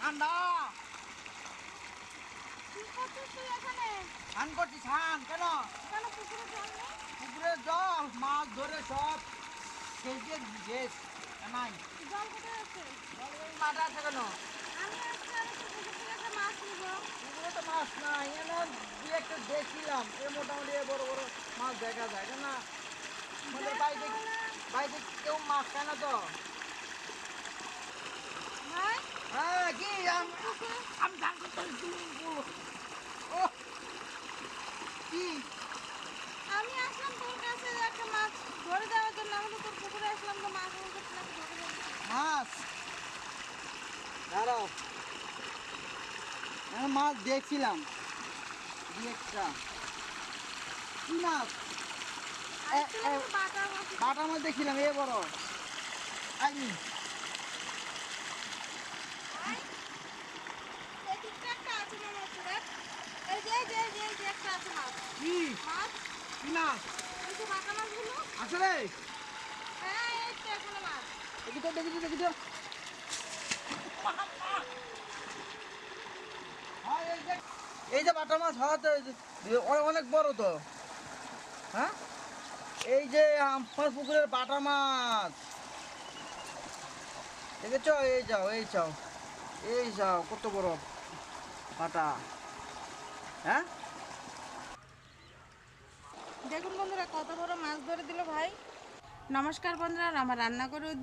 ঠান্ডা স্নান করছি স্নান কেন? কেন পুকুরে জল মাছ ধরে সব সেজে শেষ নাই। আছে? মাঠে আছে কেন? পুকুর তো মাছ নাই এনে দু একটা দেখছিলাম। এ মোটামুটি বড় বড় মাছ দেখা যায় কেন আমাদের বাড়িতে বাড়িতে কেউ মাছ খায় না তো? হ্যাঁ কি আম- ধান করতে কি আমি আসলাম তোর কাছে একটা মাছ ধরে দেওয়ার জন্য। আমি তোর পুকুরে আসলাম তো মাছ। মাছ? দাঁড়াও। আমি মাছ দেখছিলাম। একটা কি মাছ? বাটা মাছ। দেখছিলাম এ বড়। আইনি এই দিকটা একটা আছে মনে হচ্ছে দেখ এই যে যে যে যে একটা আছে মাছ। কি? মাছ? কি মাছ? এই যে বাটা মাছগুলো। আসলে হ্যাঁ এই তো এখানে মাছ। দেখি তো দেখি তো দেখি তো। হ্যাঁ, এই যে- বাটা মাছ হওয়া তো এই যে- অনেক বড় তো। হ্যাঁ? এই যে আমার পুকুরের বাটা মাছ। দেখেছ? এই যাও এই যাও। এই যাও কত বড় বাটা। হ্যাঁ? দেখুন বন্ধুরা, কত বড় মাছ ধরে দিল ভাই। নমস্কার বন্ধুরা আমার রান্নাঘর উইথ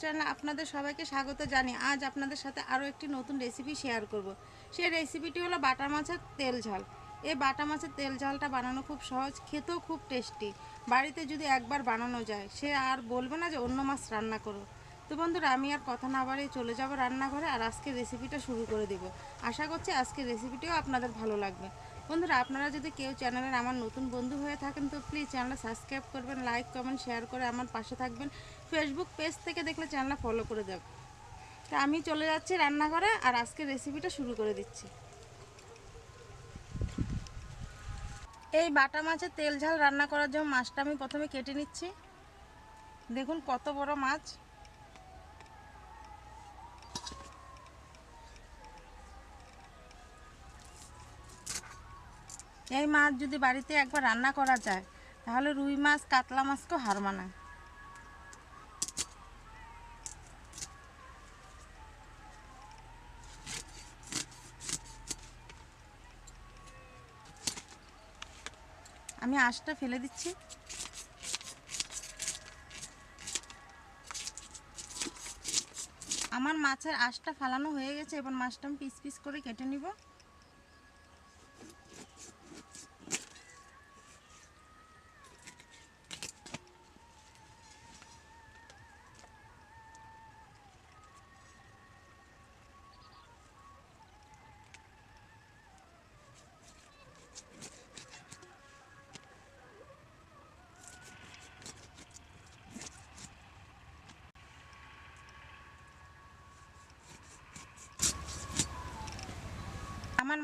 চ্যানেলে আপনাদের সবাইকে স্বাগত জানি আজ আপনাদের সাথে আরও একটি নতুন রেসিপি শেয়ার করব। সেই রেসিপিটি হলো বাটা মাছের তেল ঝাল। এই বাটা মাছের তেল ঝালটা বানানো খুব সহজ, খেতেও খুব টেস্টি বাড়িতে যদি একবার বানানো যায়, সে আর বলবে না যে অন্য মাছ রান্না করো। তো বন্ধুরা, আমি আর কথা না বাড়িয়ে চলে যাব রান্নাঘরে আর আজকের রেসিপিটা শুরু করে দেব। আশা করছি আজকের রেসিপিটিও আপনাদের ভালো লাগবে। বন্ধুরা, আপনারা যদি কেউ চ্যানেলের আমার নতুন বন্ধু হয়ে থাকেন, তো প্লিজ চ্যানেলটা সাবস্ক্রাইব করবেন লাইক কমেন্ট শেয়ার করে আমার পাশে থাকবেন। ফেসবুক পেজ থেকে দেখলে চ্যানেলটা ফলো করে দেবেন। তা আমি চলে যাচ্ছি রান্নাঘরে আর আজকের রেসিপিটা শুরু করে দিচ্ছি। এই বাটা মাছের তেল ঝাল রান্না করার জন্য মাছটা আমি প্রথমে কেটে নিচ্ছি। দেখুন কত বড় মাছ। এই মাছ যদি বাড়িতে একবার রান্না করা যায়, তাহলে রুই মাছ, কাতলা মাছকেও হার মানায়। আমি আঁশটা ফেলে দিচ্ছি। আমার মাছের আঁশটা ফালানো হয়ে গেছে, এবার মাছটা আমি পিস পিস করে কেটে নিব।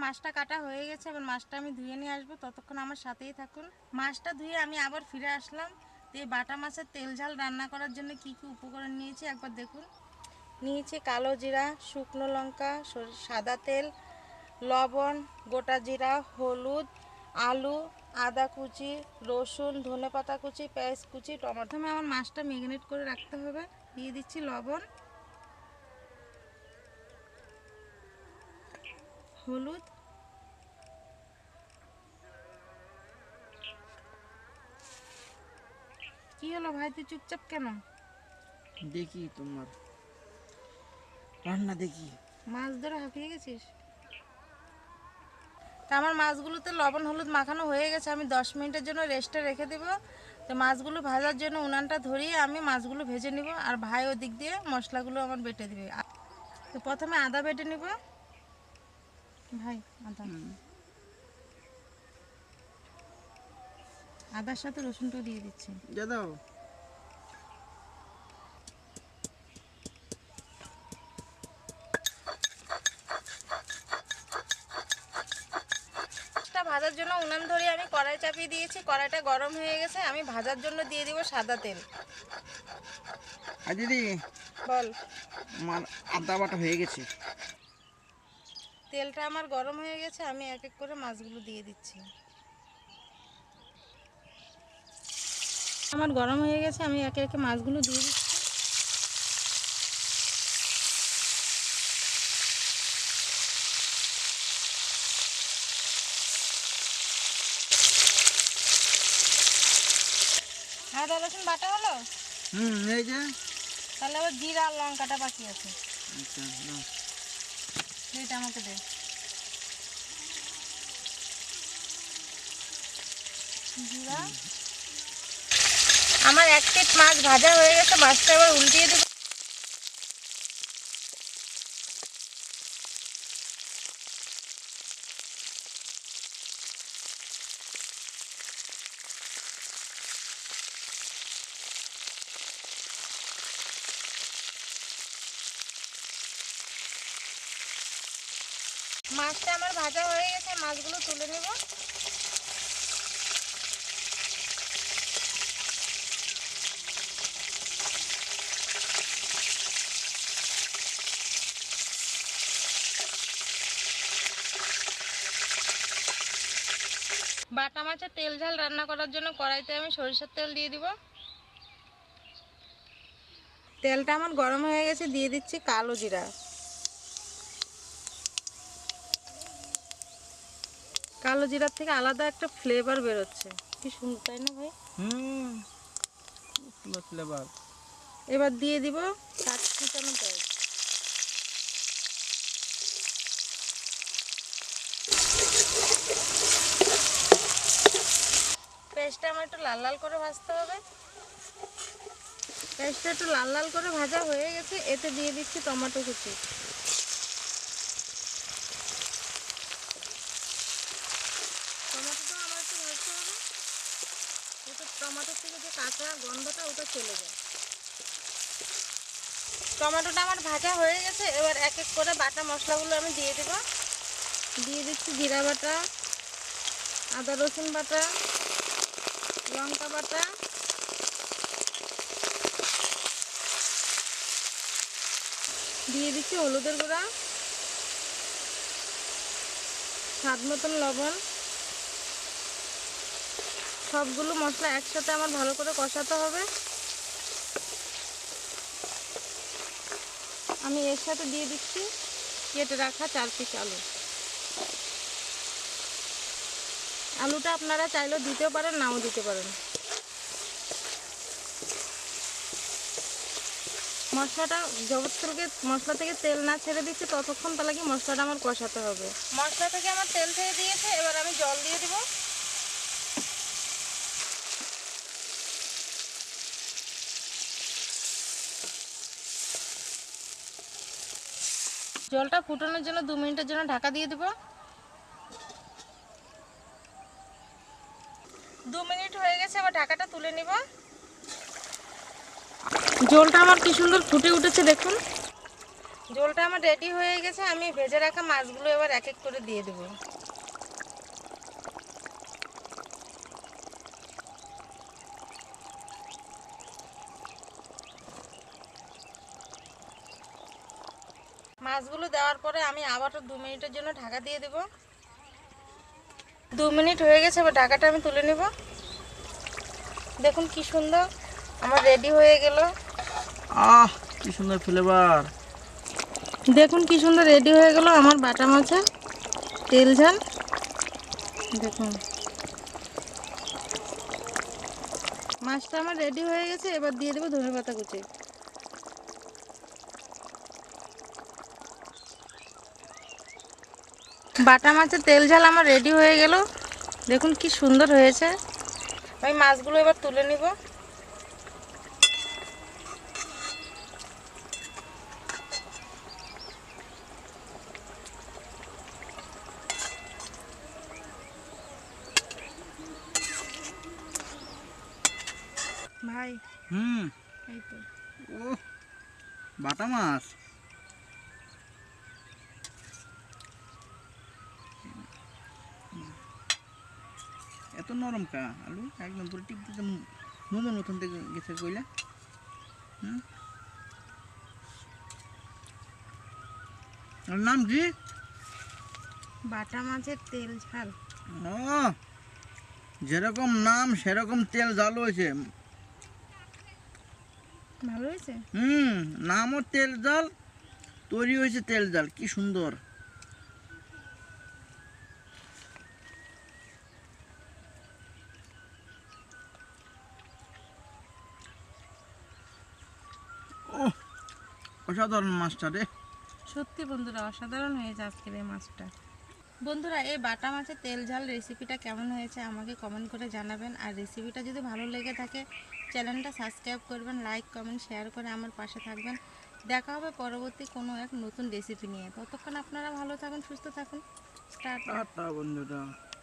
মাছটা কাটা হয়ে গেছে, এবার মাছটা আমি ধুয়ে নিয়ে আসব, ততক্ষণ আমার সাথেই থাকুন। মাছটা ধুয়ে আমি আবার ফিরে আসলাম। তো বাটা মাছের তেল ঝাল রান্না করার জন্য কি কি উপকরণ নিয়েছি একবার দেখুন। নিয়েছি কালো জিরা, শুকনো লঙ্কা সাদা তেল, লবণ, গোটা জিরা, হলুদ, আলু, আদা কুচি, রসুন ধনে পাতা কুচি, পেঁয়াজ কুচি, টমেটো। আমার মাছটা ম্যাগনেট করে রাখতে হবে। দিয়ে দিচ্ছি লবণ। হলুদ। কি হলো ভাই তুই চুপচাপ কেন? দেখি তোমার। রান্না দেখি। মাছ ধরে হাঁপিয়ে গেছিস? তা আমার মাছগুলোতে লবণ হলুদ মাখানো হয়ে গেছে আমি দশ মিনিটের জন্য রেস্টে রেখে দেব। তো মাছগুলো ভাজার জন্য উনানটা ধরিয়ে আমি মাছগুলো ভেজে নিব আর ভাই ওদিক দিয়ে মশলাগুলো আমার বেটে দিবে। তো প্রথমে আদা বেটে নিব। ভাই আদা। আদার সাথে রসুনটা দিয়ে দিচ্ছি। যা দাও। ভাজার জন্য উনান ধরিয়ে আমি কড়াই চাপিয়ে দিয়েছি কড়াইটা গরম হয়ে গেছে আমি ভাজার জন্য দিয়ে দিব সাদা তেল। আর দিদি বল। আমার আদা বাটা হয়ে গেছে। তেলটা আমার গরম হয়ে গেছে আমি এক এক করে মাছগুলো দিয়ে দিচ্ছি। আমার গরম হয়ে গেছে আমি একে একে মাছগুলো দিয়ে দিচ্ছি। আদা রসুন বাটা হলো? হুম এই যে। তাহলে আবার জিরা আর লঙ্কাটা বাকি আছে। আচ্ছা। এটা আমাকে দে। আমার এক প্লেট মাছ ভাজা হয়ে গেছে মাছটা আবার উল্টিয়ে দেবো। মাছটা আমার ভাজা হয়ে গেছে, মাছগুলো তুলে নেব। বাটা মাছের তেল ঝাল রান্না করার জন্য কড়াইতে আমি সরিষার তেল দিয়ে দিব। তেলটা আমার গরম হয়ে গেছে, দিয়ে দিচ্ছি কালো জিরা। কালো জিরার থেকে আলাদা একটা ফ্লেভার বেরোচ্ছে। কি সুন্দর তাই না ভাই? হুম ফ্লেভার এবার দিয়ে দিব কাঠ কুচানো পেঁয়াজ পেঁয়াজটা আমার একটু লাল লাল করে ভাজতে হবে। পেঁয়াজটা একটু লাল লাল করে ভাজা হয়ে গেছে এতে দিয়ে দিচ্ছি টমেটো কুচি টমেটোটা ভাজতে হবে যাতে টমেটোর থেকে যে কাঁচা গন্ধটা, ওটা চলে যায়। টমেটোটা আমার ভাজা হয়ে গেছে। এবার এক এক করে বাটা মশলাগুলো আমি দিয়ে দেবো। দিয়ে দিচ্ছি জিরা বাটা, আদা রসুন বাটা, লঙ্কা বাটা। দিয়ে দিচ্ছি হলুদের গুঁড়া, স্বাদ মতন লবণ। সবগুলো মশলা একসাথে আমার ভালো করে কষাতে হবে। আমি এর সাথে দিয়ে দিচ্ছি কেটে রাখা চার পিস আলু। আলুটা আপনারা চাইলেও দিতেও পারেন, নাও দিতে পারেন। মশলাটা থেকে মশলা থেকে তেল না ছেড়ে দিচ্ছে, ততক্ষণ তাহলে কি মশলাটা আমার কষাতে হবে। মশলা থেকে আমার তেল ছেড়ে দিয়েছে, এবার আমি জল দিয়ে দিব। জলটা ফুটানোর জন্য দু মিনিটের জন্য ঢাকা দিয়ে দেব। দু মিনিট হয়ে গেছে, এবার ঢাকাটা তুলে নিব। জলটা আমার কি সুন্দর ফুটে উঠেছে দেখুন। জলটা আমার রেডি হয়ে গেছে, আমি ভেজে রাখা মাছগুলো এবার এক এক করে দিয়ে দেবো। মাছগুলো দেওয়ার পরে আমি আবারও দু মিনিটের জন্য ঢাকা দিয়ে দেব। দু মিনিট হয়ে গেছে এবার ঢাকাটা আমি তুলে নেব। দেখুন কি সুন্দর আমার রেডি হয়ে গেল। আহ কি সুন্দর ফ্লেভার। দেখুন কি সুন্দর রেডি হয়ে গেল আমার বাটা মাছের তেল ঝাল। দেখুন। মাছটা আমার রেডি হয়ে গেছে এবার দিয়ে দেবো ধনে পাতা কুচি। বাটা মাছের তেল ঝাল আমার রেডি হয়ে গেল। দেখুন কি সুন্দর হয়েছে। আমি মাছগুলো এবার তুলে নিব। ভাই হুম। এই তো। ও বাটা মাছ? এত নরম কা আলু একদম পুরো টিপ দিতে নতুন নতুন থেকে গেছে কইলা। হুম? নাম কি? বাটা মাছের তেল ঝাল। ও যেরকম নাম সেরকম তেল জাল হয়েছে। ভালো হয়েছে? হুম নামও তেল জাল তৈরি হয়েছে তেল জাল কি সুন্দর। অসাধারণ মাছটা রে। সত্যি বন্ধুরা অসাধারণ হয়েছে আজকের এই মাছটা। বন্ধুরা এই বাটা মাছের তেল ঝাল রেসিপিটা কেমন হয়েছে আমাকে কমেন্ট করে জানাবেন। আর রেসিপিটা যদি ভালো লেগে থাকে চ্যানেলটা সাবস্ক্রাইব করবেন লাইক কমেন্ট শেয়ার করে আমার পাশে থাকবেন। দেখা হবে পরবর্তী কোনো এক নতুন রেসিপি নিয়ে। ততক্ষণ আপনারা ভালো থাকুন সুস্থ থাকুন। স্টার্ট টাটা বন্ধুরা।